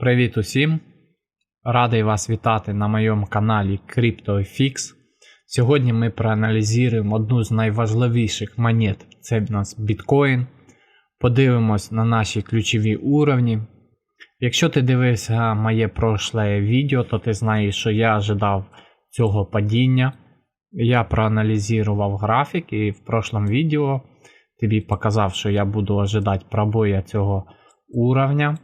Привіт усім! Радий вас вітати на моєму каналі CryptoFix. Сьогодні ми проаналізуємо одну з найважливіших монет це в нас біткоін. Подивимось на наші ключові уровні. Якщо ти дивився моє прошле відео, то ти знаєш, що я ожидав цього падіння. Я проаналізував графік і в прошлому відео тобі показав, що я буду ожидати пробоя цього уровня.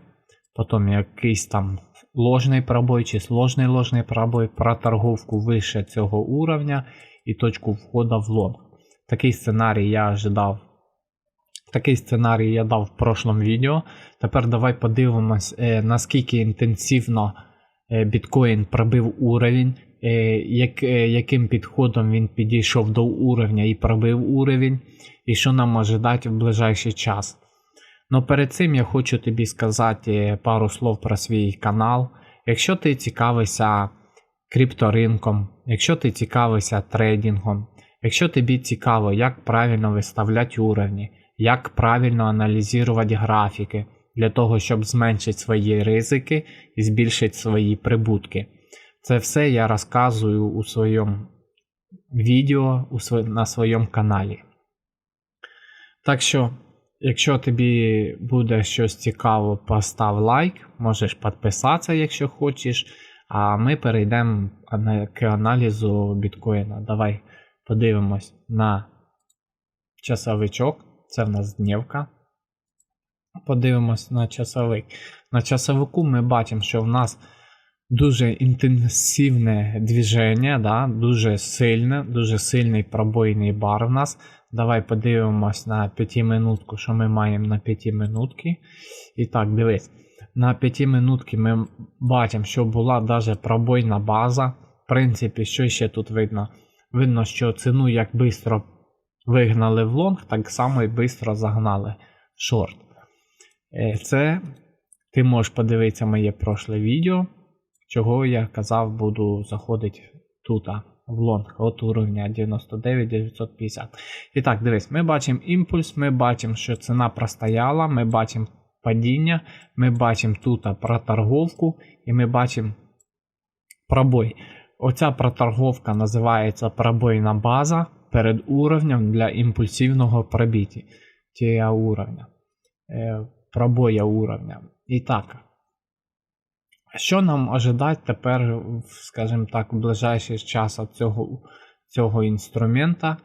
Потім якийсь там ложний пробой чи сложний ложний пробой про торговку вище цього уровня і точку входу в лонг. Такий сценарій я ожидав. Такий сценарій я дав в прошлому відео. Тепер давай подивимось, е, наскільки інтенсивно е, біткоін пробив уровень, е, як, е, яким підходом він підійшов до уровня і пробив уровень, і що нам ожидати в ближайший час. Ну перед цим я хочу тобі сказати пару слов про свій канал. Якщо ти цікавишся крипторинком, якщо ти цікавишся трейдингом, якщо тобі цікаво, як правильно виставляти уровні, як правильно аналізувати графіки для того, щоб зменшити свої ризики і збільшити свої прибутки. Це все я розказую у своєму відео на своєму каналі. Так що. Якщо тобі буде щось цікаво, постав лайк, можеш підписатися, якщо хочеш. А ми перейдемо к аналізу біткоїна. Давай подивимось на часовичок. Це в нас днівка. Подивимось на часовик. На часовику ми бачимо, що в нас дуже інтенсивне движення, да? дуже сильне, дуже сильний пробойний бар в нас. Давай подивимось на 5 минутку, що ми маємо на 5 минутки. І так, дивись. На 5 минутки ми бачимо, що була навіть пробойна база. В принципі, що ще тут видно? Видно, що ціну як швидко вигнали в лонг, так само і швидко загнали в шорт. Е, це ти можеш подивитися моє прошле відео, чого я казав, буду заходити тут в лонг от уровня 99 950. І так, дивись, ми бачимо імпульс, ми бачимо, що ціна простояла, ми бачимо падіння, ми бачимо тут проторговку і ми бачимо пробой. Оця проторговка називається пробойна база перед уровнем для імпульсивного пробиття уровня. Е, пробоя уровня. І так, що нам ожидати тепер, скажімо так, в ближайший час від цього цього інструмента?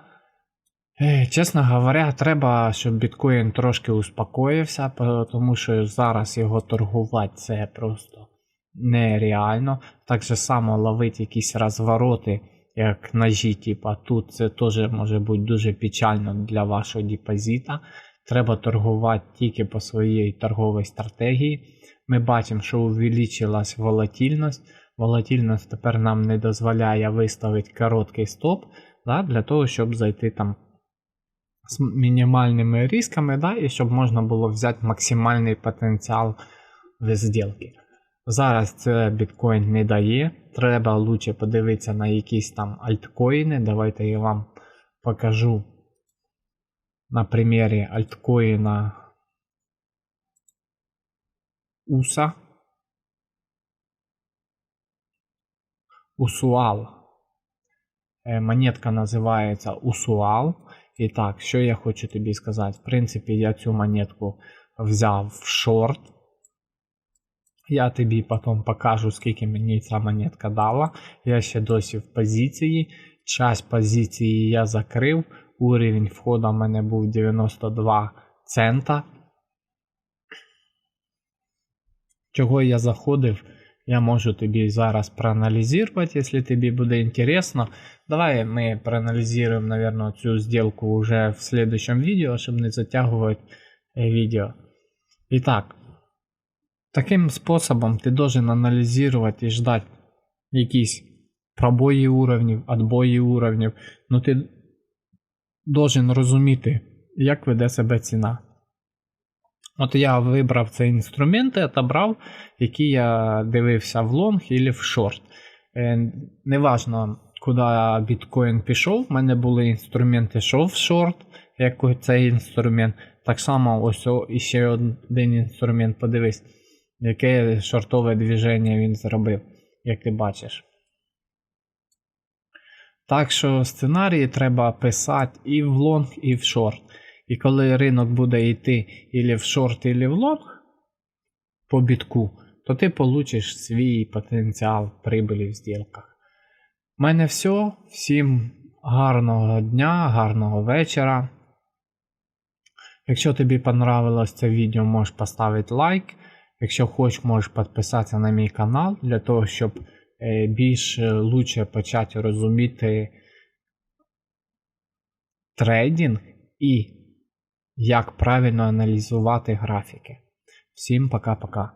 Чесно говоря, треба, щоб біткоін трошки успокоївся, тому що зараз його торгувати це просто нереально. Так же само ловити якісь розвороти, як ножі, типа тут це теж може бути дуже печально для вашого депозита. Треба торгувати тільки по своїй торговій стратегії. Ми бачимо, що увеличилась волатильність. Волатильність тепер нам не дозволяє виставити короткий стоп да, для того, щоб зайти там з мінімальними рисками, да, і щоб можна було взяти максимальний потенціал в зділки. Зараз це біткоін не дає. Треба лучше подивитися на якісь там альткоїни. Давайте я вам покажу на примірі альткоїна USA. Усуал. Е, монетка називається Усуал. І так, що я хочу тобі сказати? В принципі, я цю монетку взяв в шорт. Я тобі потім покажу, скільки мені ця монетка дала. Я ще досі в позиції. Часть позиції я закрив. Уровень входу в мене був 92 цента. Чого я заходив, я можу тобі зараз проаналізувати, якщо тобі буде інтересно. Давай ми проаналізуємо, наверное, цю сделку уже в следующем відео, щоб не затягувати відео. І так, таким способом ти должен аналізувати і ждати якісь пробої уровнів, отбої уровнів. Ну ти должен розуміти, як веде себе ціна. От я вибрав цей інструмент і отобрав, який я дивився в лонг або в шорт. Е, неважно, куди біткоін пішов, в мене були інструменти йшов в шорт, як цей інструмент. Так само ось ще один інструмент, подивись. яке шортове движення він зробив, як ти бачиш. Так що сценарії треба писати і в лонг, і в шорт. І коли ринок буде йти ілі в шорт, ілі в лонг по бітку, то ти получиш свій потенціал прибилі в зділках. У мене все. Всім гарного дня, гарного вечора. Якщо тобі понравилось це відео, можеш поставити лайк. Якщо хочеш, можеш підписатися на мій канал для того, щоб е, більш е, лучше почати розуміти трейдинг і як правильно аналізувати графіки. Всім пока-пока.